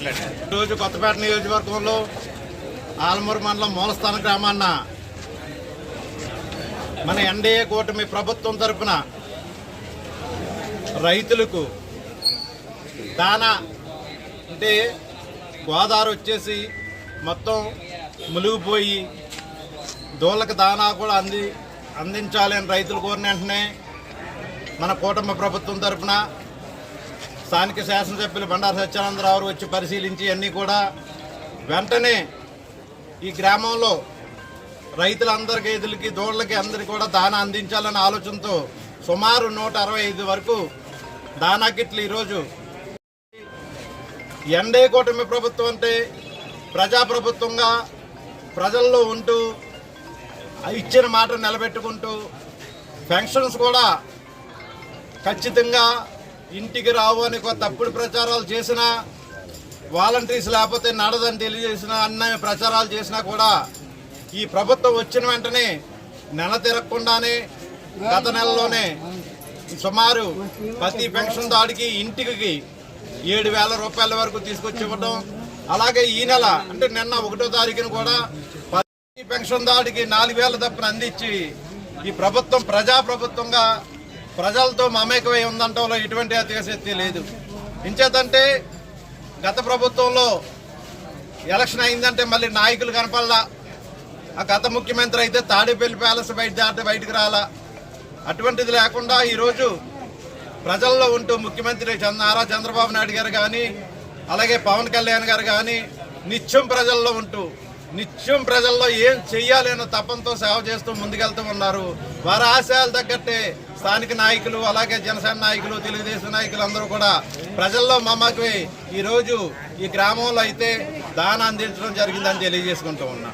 మాట్లాడారు. ఈరోజు కొత్తపేట నియోజకవర్గంలో ఆలమూరు మండలం మూలస్థాన గ్రామాన్న మన ఎన్డీఏ కూటమి ప్రభుత్వం తరఫున రైతులకు దానా అంటే గోదావరి వచ్చేసి మొత్తం మునిగిపోయి దూళ్ళకి దానా కూడా అంది అందించాలి అని రైతులు కోరిన వెంటనే మన కూటమి ప్రభుత్వం తరఫున స్థానిక శాసనసభ్యులు బండారు సత్యానందరావు వచ్చి పరిశీలించి అన్నీ కూడా వెంటనే ఈ గ్రామంలో రైతులందరికీ రైతులకి దూడలకి అందరికీ కూడా దానా అందించాలనే ఆలోచనతో సుమారు నూట అరవై ఐదు వరకు దానా కిట్లు ఈరోజు ఎండే కూటమి ప్రభుత్వం అంటే ప్రజాప్రభుత్వంగా ప్రజల్లో ఉంటూ ఇచ్చిన మాట నిలబెట్టుకుంటూ పెన్షన్స్ కూడా ఖచ్చితంగా ఇంటికి రావు అని ఒక తప్పుడు ప్రచారాలు చేసినా వాలంటీర్స్ లేకపోతే నడదని తెలియజేసిన అన్న ప్రచారాలు చేసినా కూడా ఈ ప్రభుత్వం వచ్చిన వెంటనే నెల తిరగకుండానే గత నెలలోనే సుమారు ప్రతి పెన్షన్ దాడికి ఇంటికి ఏడు వేల రూపాయల వరకు తీసుకొచ్చి ఇవ్వడం అలాగే ఈ నెల అంటే నిన్న ఒకటో తారీఖున కూడా ప్రతి పెన్షన్ దాడికి నాలుగు వేల తప్పున అందించి ఈ ప్రభుత్వం ప్రజా ప్రభుత్వంగా ప్రజలతో మమేకమై ఉందంటంలో ఎటువంటి అతిశక్తి లేదు. ఇంచేతంటే గత ప్రభుత్వంలో ఎలక్షన్ అయిందంటే మళ్ళీ నాయకులు కనపడలా. ఆ గత ముఖ్యమంత్రి అయితే తాడేపల్లి ప్యాలెస్ బయట దాటి బయటకు రాలా. అటువంటిది లేకుండా ఈరోజు ప్రజల్లో ఉంటూ ముఖ్యమంత్రి చంద్ర నారా చంద్రబాబు నాయుడు గారు కానీ అలాగే పవన్ కళ్యాణ్ గారు కానీ నిత్యం ప్రజల్లో ఉంటూ నిత్యం ప్రజల్లో ఏం చెయ్యాలి అన్న తపంతో సేవ చేస్తూ ముందుకెళ్తూ ఉన్నారు. వారి ఆశయాలు తగ్గట్టే స్థానిక నాయకులు అలాగే జనసేన నాయకులు తెలుగుదేశం నాయకులు అందరూ కూడా ప్రజల్లో మమ్మకమై ఈరోజు ఈ గ్రామంలో అయితే దాన అందించడం జరిగిందని తెలియజేసుకుంటూ ఉన్నా.